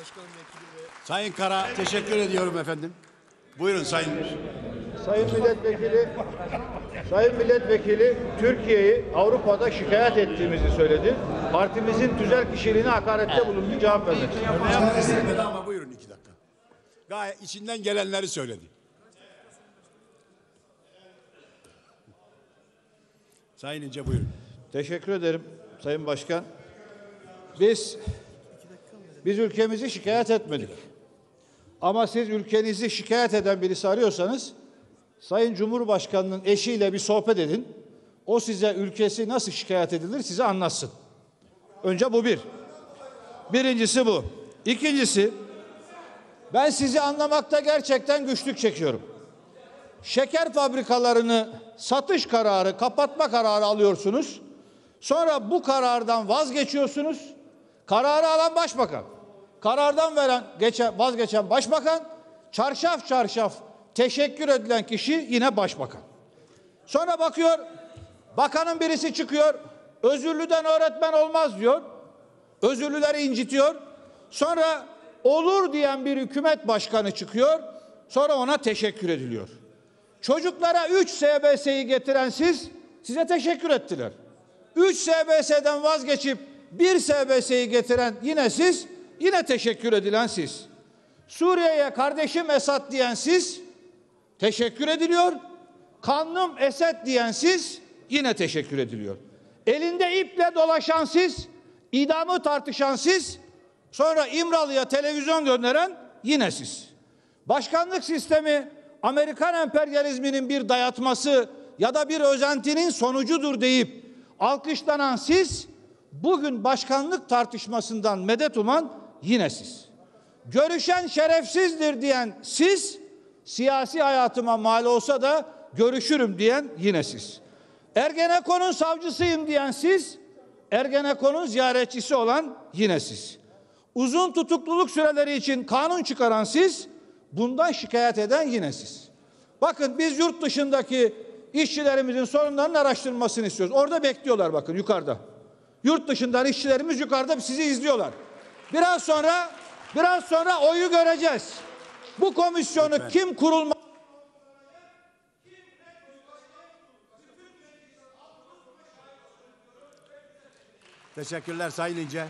Başkan Vekili ve Sayın Kara teşekkür ediyorum efendim. Buyurun Sayın. Sayın Milletvekili, Sayın Milletvekili Türkiye'yi Avrupa'da şikayet ettiğimizi söyledi. Partimizin tüzel kişiliğine hakarette bulundu cevap vermek istiyorum. Yapmak istemedi ama buyurun iki dakika. Gayet içinden gelenleri söyledi. Sayın İnce buyurun. Teşekkür ederim Sayın Başkan. Biz biz ülkemizi şikayet etmedik. Ama siz ülkenizi şikayet eden birisi arıyorsanız Sayın Cumhurbaşkanı'nın eşiyle bir sohbet edin. O size ülkesi nasıl şikayet edilir size anlatsın. Önce bu bir. Birincisi bu. İkincisi ben sizi anlamakta gerçekten güçlük çekiyorum. Şeker fabrikalarını satış kararı, kapatma kararı alıyorsunuz. Sonra bu karardan vazgeçiyorsunuz. Kararı alan başbakan. Karardan veren, geçen, vazgeçen başbakan, çarşaf çarşaf teşekkür edilen kişi yine başbakan. Sonra bakıyor, bakanın birisi çıkıyor, özürlüden öğretmen olmaz diyor. Özürlüleri incitiyor. Sonra olur diyen bir hükümet başkanı çıkıyor. Sonra ona teşekkür ediliyor. Çocuklara 3 SBS'yi getiren siz, size teşekkür ettiler. 3 SBS'den vazgeçip 1 SBS'yi getiren yine siz, yine teşekkür edilen siz. Suriye'ye kardeşim Esad diyen siz, teşekkür ediliyor. Kanlım Esed diyen siz, yine teşekkür ediliyor. Elinde iple dolaşan siz, idamı tartışan siz, sonra İmralı'ya televizyon gönderen yine siz. Başkanlık sistemi Amerikan emperyalizminin bir dayatması ya da bir özentinin sonucudur deyip alkışlanan siz bugün başkanlık tartışmasından medet uman yine siz. Görüşen şerefsizdir diyen siz siyasi hayatıma mal olsa da görüşürüm diyen yine siz. Ergenekon'un savcısıyım diyen siz Ergenekon'un ziyaretçisi olan yine siz. Uzun tutukluluk süreleri için kanun çıkaran siz, bundan şikayet eden yine siz. Bakın biz yurt dışındaki işçilerimizin sorunlarının araştırılmasını istiyoruz. Orada bekliyorlar bakın yukarıda. Yurt dışından işçilerimiz yukarıda sizi izliyorlar. Biraz sonra biraz sonra oyu göreceğiz. Bu komisyonu kim kurulma Teşekkürler Sayın İnce.